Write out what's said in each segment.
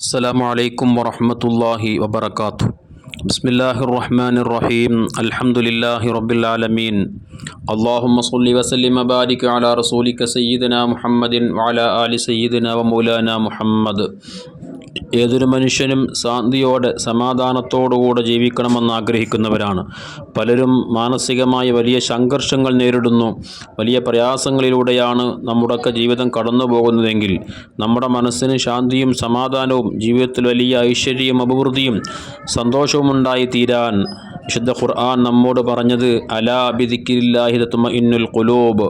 السلام عليكم ورحمة الله وبركاته بسم الله الرحمن الرحيم الحمد لله رب العالمين اللهم صل وسلم وبارك على رسولك سيدنا محمد وعلى آل سيدنا ومولانا محمد ഏതൊരു മനുഷ്യനും ശാന്തിയോടെ സമാധാനത്തോടുകൂടെ ജീവിക്കണമെന്ന് ആഗ്രഹിക്കുന്നവരാണ്. പലരും മാനസികമായ വലിയ സംഘർഷങ്ങൾ നേരിടുന്നു. വലിയ പ്രയാസങ്ങളിലൂടെയാണ് നമ്മുടെയൊക്കെ ജീവിതം കടന്നു പോകുന്നതെങ്കിൽ നമ്മുടെ മനസ്സിന് ശാന്തിയും സമാധാനവും ജീവിതത്തിൽ വലിയ ഐശ്വര്യവും അഭിവൃദ്ധിയും സന്തോഷവും ഉണ്ടായി തീരാൻ വിശുദ്ധ ഖുർആൻ നമ്മോട് പറഞ്ഞത് അലാ ബിദിക്കില്ലാഹിദത്തുമ ഇന്നുൽ കുലൂബ്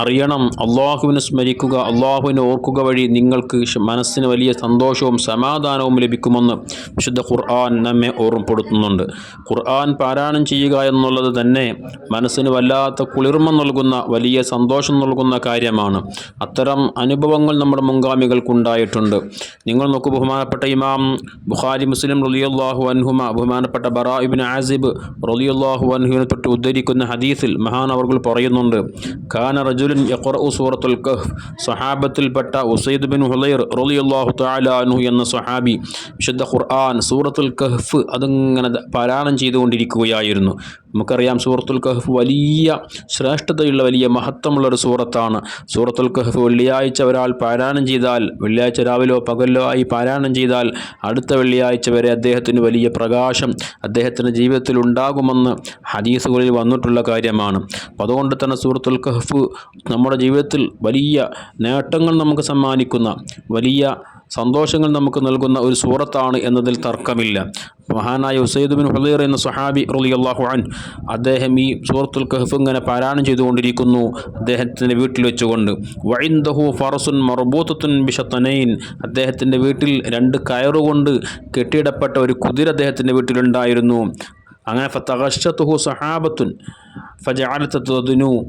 അറിയണം. അള്ളാഹുവിനെ സ്മരിക്കുക അള്ളാഹുവിനെ ഓർക്കുക വഴി നിങ്ങൾക്ക് മനസ്സിന് വലിയ സന്തോഷവും സമാധാനവും ലഭിക്കുമെന്ന് വിശുദ്ധ ഖുർആൻ നമ്മെ ഓർമ്മപ്പെടുത്തുന്നുണ്ട്. ഖുർആൻ പാരായണം ചെയ്യുക എന്നുള്ളത് തന്നെ മനസ്സിന് വല്ലാത്ത കുളിർമ നൽകുന്ന വലിയ സന്തോഷം നൽകുന്ന കാര്യമാണ്. അത്തരം അനുഭവങ്ങൾ നമ്മുടെ മുൻഗാമികൾക്കുണ്ടായിട്ടുണ്ട്. നിങ്ങൾ നോക്കൂ ബഹുമാനപ്പെട്ട ഇമാം ബുഖാരി മുസ്ലിം റലിയല്ലാഹു അൻഹുമ ബഹുമാനപ്പെട്ട ബറാഇബിൻ ആസിബ് റലിയല്ലാഹു അൻഹുവിനെ തൊട്ട് ഉദ്ധരിക്കുന്ന ഹദീസിൽ മഹാൻ അവർ പറയുന്നുണ്ട് ഖാന റജുലിൻ സൂറത്തുൽ കഹ് സഹാബത്തിൽപ്പെട്ട ഉസൈദ് ബിൻ ഹുലൈർ റളിയല്ലാഹു തആല അൻഹു എന്ന സഹാബി വിശുദ്ധ ഖുർആൻ സൂറത്തുൽ കഹ്ഫ് അതിങ്ങനെ പാരായണം ചെയ്തുകൊണ്ടിരിക്കുകയായിരുന്നു. നമുക്കറിയാം സൂറത്തുൽ കഹഫ് വലിയ ശ്രേഷ്ഠതയുള്ള വലിയ മഹത്വമുള്ള ഒരു സൂറത്താണ്. സൂറത്തുൽ കഹഫ് വെള്ളിയാഴ്ച ഒരാൾ പാരായണം ചെയ്താൽ വെള്ളിയാഴ്ച രാവിലോ പകലോ ആയി പാരായണം ചെയ്താൽ അടുത്ത വെള്ളിയാഴ്ച വരെ അദ്ദേഹത്തിന് വലിയ പ്രകാശം അദ്ദേഹത്തിന്റെ ജീവിതത്തിൽ ഉണ്ടാകുമെന്ന് ഹദീസുകളിൽ വന്നിട്ടുള്ള കാര്യമാണ്. അപ്പോൾ അതുകൊണ്ട് തന്നെ സൂറത്തുൽ കഹഫ് നമ്മുടെ ജീവിതത്തിൽ വലിയ നേട്ടങ്ങൾ നമുക്ക് സമ്മാനിക്കുന്ന വലിയ സന്തോഷങ്ങൾ നമുക്ക് നൽകുന്ന ഒരു സൂറത്താണ് എന്നതിൽ തർക്കമില്ല. മഹാനായ ഉസൈദ് ബിൻ ഹുലൈർ എന്ന സഹാബി റളിയല്ലാഹു അൻ അദ്ദേഹം ഈ സൂറത്തുൽ കഹഫ് ഇങ്ങനെ പാരായണം ചെയ്തുകൊണ്ടിരിക്കുന്നു. അദ്ദേഹത്തിന്റെ വീട്ടിൽ വെച്ചുകൊണ്ട്. വൈന്ദഹു ഫറസുൻ മർബൂത്തുൻ ബിഷത്തനൈൻ. അദ്ദേഹത്തിന്റെ വീട്ടിൽ രണ്ട് കയറുകൊണ്ട് കെട്ടിയിടപ്പെട്ട ഒരു കുതിര അദ്ദേഹത്തിന്റെ വീട്ടിലുണ്ടായിരുന്നു. അങ്ങനെ ഫത്തഹു സഹാബത്തുൻ ഫജാലത്തതിനു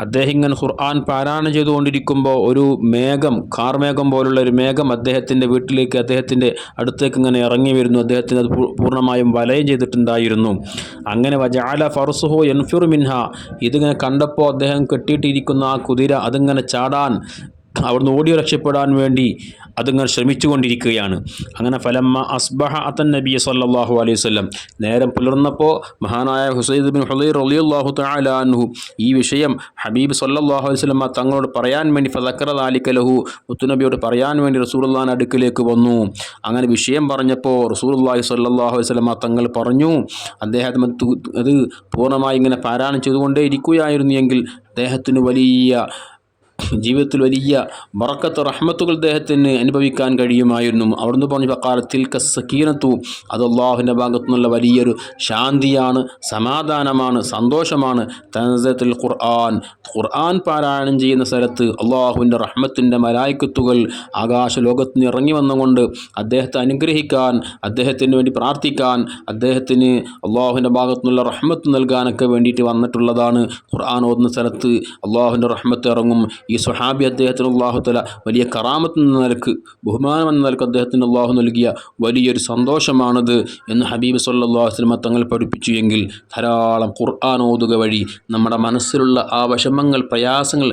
അദ്ദേഹം ഇങ്ങനെ ഖുർആൻ പാരായണം ചെയ്തുകൊണ്ടിരിക്കുമ്പോൾ ഒരു മേഘം കാർമേഘം പോലുള്ള ഒരു മേഘം അദ്ദേഹത്തിന്റെ വീട്ടിലേക്ക് അദ്ദേഹത്തിന്റെ അടുത്തേക്ക് ഇങ്ങനെ ഇറങ്ങി വരുന്നു. അദ്ദേഹത്തിന് അത് പൂർണമായും വലയം ചെയ്തിട്ടുണ്ടായിരുന്നു. അങ്ങനെ വജാല ഫർസുഹു എൻഫിർ മിൻഹ. ഇതിങ്ങനെ കണ്ടപ്പോൾ അദ്ദേഹം കെട്ടിയിട്ടിരിക്കുന്ന ആ കുതിര അതിങ്ങനെ ചാടാൻ അവിടുന്ന് ഓടി രക്ഷപ്പെടാൻ വേണ്ടി അതിങ്ങനെ ശ്രമിച്ചുകൊണ്ടിരിക്കുകയാണ്. അങ്ങനെ ഫലമ്മ അസ്ബഹ അത്തൻ നബി സല്ലാഹു അലൈഹി വല്ലം നേരം പുലർന്നപ്പോൾ മഹാനായ ഹുസൈദ് ബിൻ ഹുലൈർ അലിയുല്ലാഹു തലാൻഹു ഈ വിഷയം ഹബീബ് സല്ലാഹു അലൈഹി സ്വലമ തങ്ങളോട് പറയാൻ വേണ്ടി ഫതക്കറ അലിക്കലഹു മുത്തുനബിയോട് പറയാൻ വേണ്ടി റസൂലുള്ളാൻ അടുക്കിലേക്ക് വന്നു. അങ്ങനെ വിഷയം പറഞ്ഞപ്പോൾ റസൂലുള്ളാഹി സല്ലാഹു അലൈഹി സ്വലമ തങ്ങൾ പറഞ്ഞു അദ്ദേഹം അത് പൂർണമായി ഇങ്ങനെ പാരായണം ചെയ്തുകൊണ്ടേ ഇരിക്കുകയായിരുന്നു എങ്കിൽ അദ്ദേഹത്തിന് വലിയ ജീവിതത്തിൽ വലിയ ബറക്കത്ത് റഹ്മത്തുകൾ അദ്ദേഹത്തിന് അനുഭവിക്കാൻ കഴിയുമായിരുന്നു. അവിടുന്ന് പറഞ്ഞു തിൽക്ക സക്കീനത്തു അത് അള്ളാഹുവിന്റെ ഭാഗത്തു നിന്നുള്ള വലിയൊരു ശാന്തിയാണ് സമാധാനമാണ് സന്തോഷമാണ്. തനസത്തിൽ ഖുർആൻ. ഖുർആൻ പാരായണം ചെയ്യുന്ന സ്ഥലത്ത് അള്ളാഹുവിന്റെ റഹ്മത്തിന്റെ മലായിക്കത്തുകൾ ആകാശ ലോകത്തിന് ഇറങ്ങി വന്നുകൊണ്ട് അദ്ദേഹത്തെ അനുഗ്രഹിക്കാൻ അദ്ദേഹത്തിന് വേണ്ടി പ്രാർത്ഥിക്കാൻ അദ്ദേഹത്തിന് അള്ളാഹുവിന്റെ ഭാഗത്തു നിന്നുള്ള റഹ്മത്ത് നൽകാനൊക്കെ വേണ്ടിയിട്ട് വന്നിട്ടുള്ളതാണ് ഖുർആൻ ഓതുന്ന സ്ഥലത്ത് അള്ളാഹുവിന്റെ റഹ്മത്ത് ഇറങ്ങും. സുഹാബി അദ്ദേഹത്തിന് അള്ളാഹുത്തല വലിയ കറാമത്ത് എന്ന നിലയ്ക്ക് ബഹുമാനം എന്ന നിലയ്ക്ക് അദ്ദേഹത്തിന് അള്ളാഹു നൽകിയ വലിയൊരു സന്തോഷമാണത് എന്ന് ഹബീബ് സല്ലാ വസ്ലമ തങ്ങൾ പഠിപ്പിച്ചു എങ്കിൽ ധാരാളം ഖുർആൻ ഓതുക വഴി നമ്മുടെ മനസ്സിലുള്ള ആ വിഷമങ്ങൾ പ്രയാസങ്ങൾ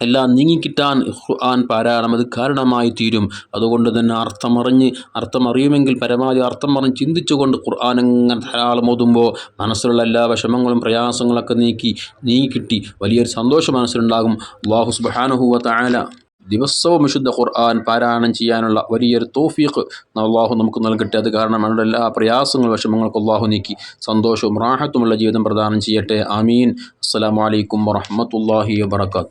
എല്ലാം നീങ്ങിക്കിട്ടാൻ ഖുർആൻ പാരായണം അത് കാരണമായി തീരും. അതുകൊണ്ട് തന്നെ അർത്ഥമറിഞ്ഞ് അർത്ഥമറിയുമെങ്കിൽ പരമാവധി അർത്ഥം പറഞ്ഞ് ചിന്തിച്ചുകൊണ്ട് ഖുർആൻ അങ്ങനെ ധാരാളം ഓതുമ്പോൾ മനസ്സിലുള്ള എല്ലാ വിഷമങ്ങളും പ്രയാസങ്ങളൊക്കെ നീക്കി നീങ്ങിക്കിട്ടി വലിയൊരു സന്തോഷം മനസ്സിലുണ്ടാകും. അള്ളാഹു സുബാനുഹുവ തായാല ദിവസവും വിശുദ്ധ ഖുർആൻ പാരായണം ചെയ്യാനുള്ള വലിയൊരു തോഫീഖ് അള്ളാഹു നമുക്ക് നൽകട്ടെ. അത് കാരണം നമ്മുടെ എല്ലാ പ്രയാസങ്ങളും വിഷമങ്ങൾക്കും അള്ളാഹു നീക്കി. സന്തോഷവും റാഹത്തുമുള്ള ജീവിതം പ്രദാനം ചെയ്യട്ടെ. ആമീൻ. അസ്സാം വലൈക്കും വറഹമത്തല്ലാഹി വാത്തു